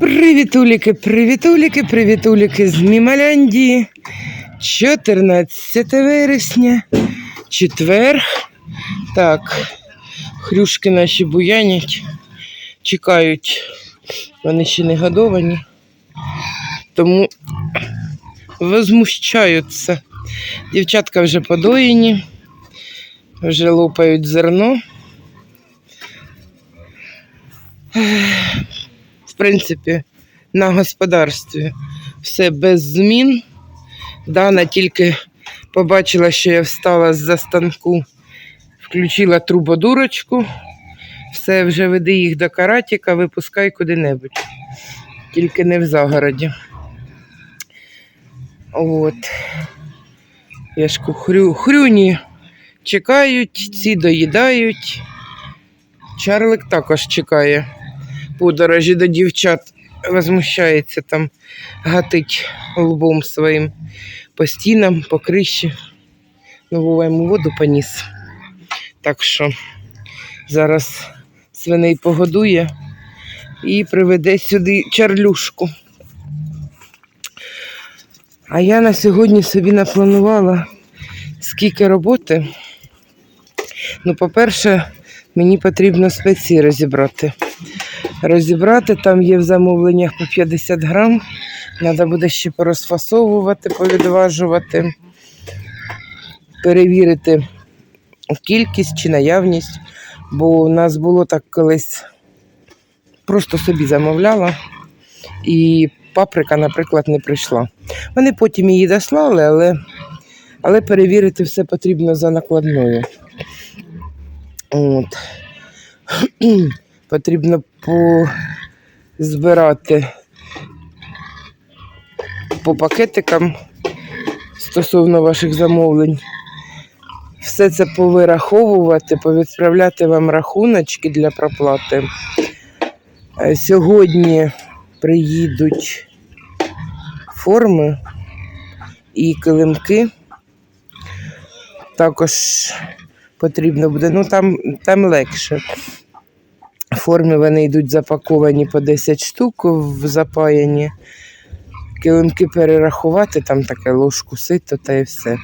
Привітуліки, привітуліки, привітуліки з Мімаляндії. 14 вересня, четвер. Так, хрюшки наші буянять, чекають. Вони ще не годовані, тому возмущаються. Дівчатка вже подоїні, вже лопають зерно. в принципі, на господарстві все без змін. Дана тільки побачила, що я встала з-за станку, включила трубодурочку, все вже веди їх до каратіка, випускай куди-небудь. Тільки не в загороді. От. Я ж хрю, хрюні чекають, ці доїдають. Чарлик також чекає подорожі до дівчат возмущається там, гатить лбом своїм по стінам, по криші. Вова йому воду поніс. Так що зараз свиней погодує і приведе сюди чарлюшку. А я на сьогодні собі напланувала скільки роботи. Ну, по-перше, мені потрібно спеції розібрати розібрати. Там є в замовленнях по 50 грам. Треба буде ще порозфасовувати, повідважувати, перевірити кількість чи наявність. Бо у нас було так колись просто собі замовляла, і паприка, наприклад, не прийшла. Вони потім її дослали, але, але перевірити все потрібно за накладною. От. Потрібно позбирати по пакетикам стосовно ваших замовлень. Все це повираховувати, повідправляти вам рахуночки для проплати. Е, Сьогодні приїдуть форми і килимки. Також потрібно буде, ну там, там легше. В формі вони йдуть запаковані по 10 штук в запаяні. Килимки перерахувати, там таке ложку сито та і все.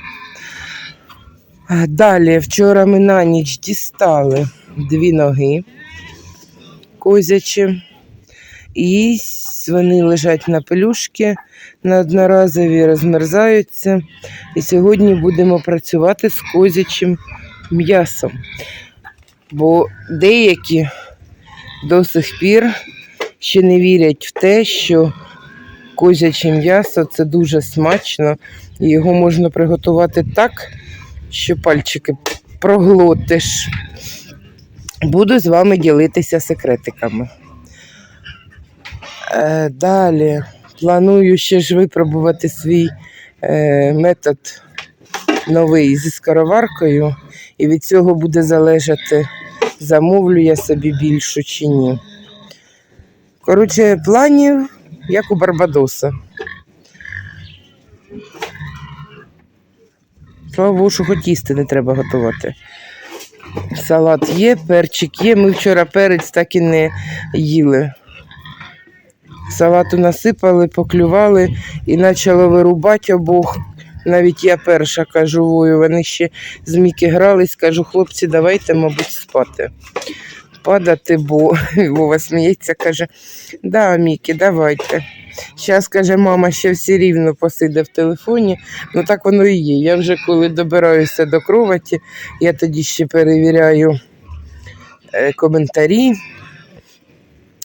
Далі, вчора ми на ніч дістали дві ноги козячі. І вони лежать на пелюшки на одноразові, розмерзаються. І сьогодні будемо працювати з козячим м'ясом. Бо деякі до сих пір ще не вірять в те, що козяче м'ясо це дуже смачно, і його можна приготувати так, що пальчики проглотиш. Буду з вами ділитися секретиками. Е, далі планую ще ж випробувати свій е, метод новий зі скороваркою, і від цього буде залежати замовлю я собі більшу чи ні. Коротше, планів, як у Барбадоса. Слава Богу, що хоч їсти не треба готувати. Салат є, перчик є. Ми вчора перець так і не їли. Салату насипали, поклювали і почало вирубати обох. Навіть я перша кажу, вою, вони ще з Міки грались, кажу, хлопці, давайте, мабуть, спати. Падати, бо Вова сміється, каже, да, Мікі, давайте. Зараз, каже, мама ще все рівно посиде в телефоні. Ну так воно і є. Я вже коли добираюся до кроваті, я тоді ще перевіряю е, коментарі.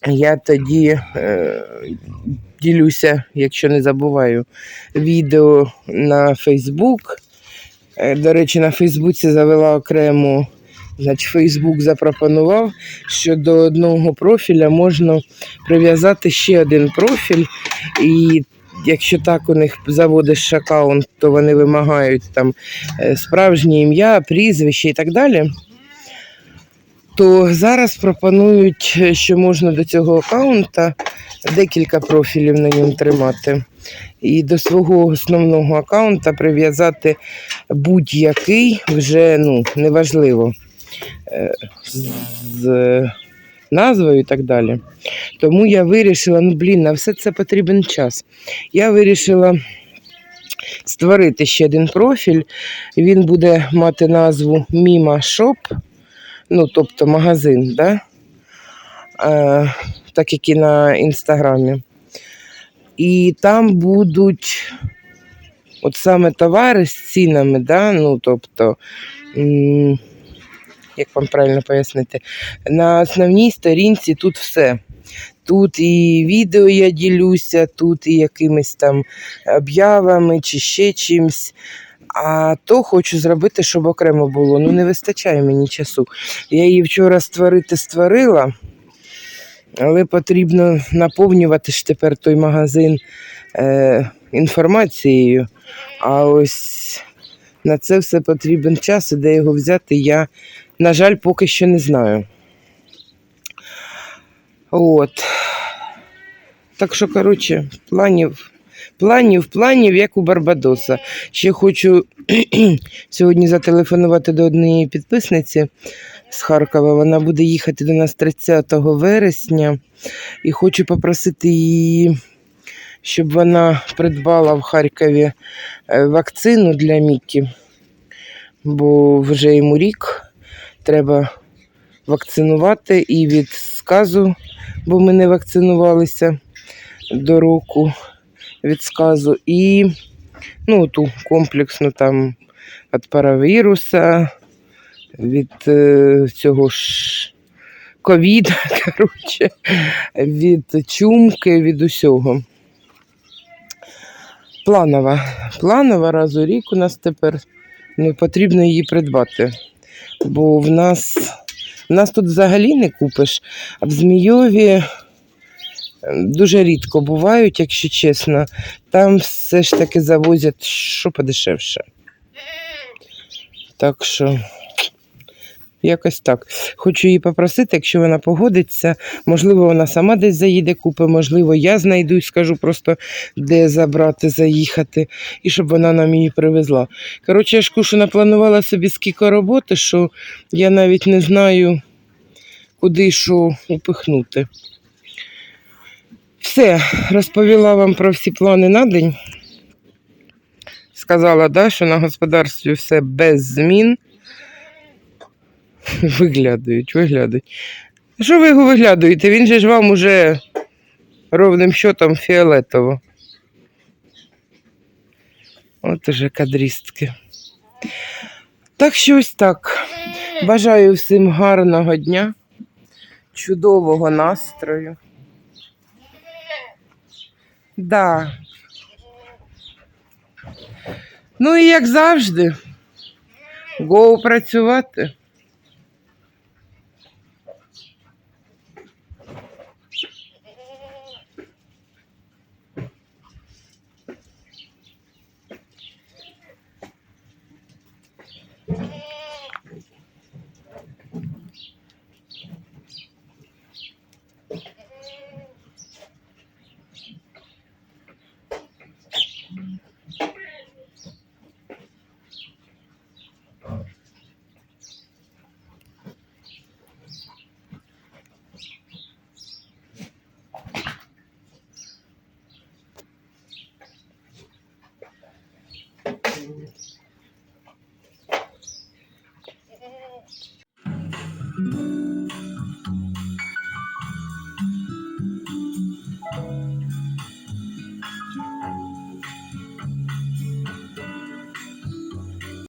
Я тоді е, ділюся, якщо не забуваю, відео на Фейсбук. Е, До речі, на Фейсбуці завела окрему, значить, Фейсбук запропонував, що до одного профіля можна прив'язати ще один профіль. І якщо так у них заводиш аккаунт, то вони вимагають там е, справжнє ім'я, прізвище і так далі. то зараз пропонують, що можна до цього аккаунта декілька профілів на ньому тримати. І до свого основного аккаунта прив'язати будь-який вже ну, неважливо е, з, назвою і так далі. Тому я вирішила, ну блін, на все це потрібен час. Я вирішила створити ще один профіль. Він буде мати назву Міма Shop, ну, тобто магазин, да? е, так як і на інстаграмі. І там будуть от саме товари з цінами, да? ну, тобто, як вам правильно пояснити, на основній сторінці тут все. Тут і відео я ділюся, тут і якимись там об'явами чи ще чимсь. А то хочу зробити, щоб окремо було. Ну, не вистачає мені часу. Я її вчора створити створила, але потрібно наповнювати ж тепер той магазин е, інформацією. А ось на це все потрібен час, і де його взяти, я, на жаль, поки що не знаю. От. Так що, коротше, планів, планів, планів, як у Барбадоса. Ще хочу сьогодні зателефонувати до однієї підписниці з Харкова. Вона буде їхати до нас 30 вересня. І хочу попросити її, щоб вона придбала в Харкові е, вакцину для Мікі, бо вже йому рік треба вакцинувати і від сказу, бо ми не вакцинувалися до року від сказу, і ну, ту комплексну там від паравіруса, від е, цього ж ковіда, коротше, від чумки, від усього. Планова. Планова раз у рік у нас тепер ну, потрібно її придбати. Бо в нас, в нас тут взагалі не купиш, а в Змійові е, дуже рідко бувають, якщо чесно. Там все ж таки завозять що подешевше. Так що. Якось так. Хочу її попросити, якщо вона погодиться, можливо, вона сама десь заїде, купить, можливо, я знайду і скажу просто, де забрати, заїхати, і щоб вона нам її привезла. Коротше, я ж кушу напланувала собі скільки роботи, що я навіть не знаю, куди що упихнути. Все, розповіла вам про всі плани на день. Сказала, да, що на господарстві все без змін. Виглядають, виглядають. Що ви його виглядуєте? Він же ж вам уже ровним счетом фіолетово. От уже кадрістки. Так що ось так. Бажаю всім гарного дня, чудового настрою. Да. Ну і як завжди, го працювати.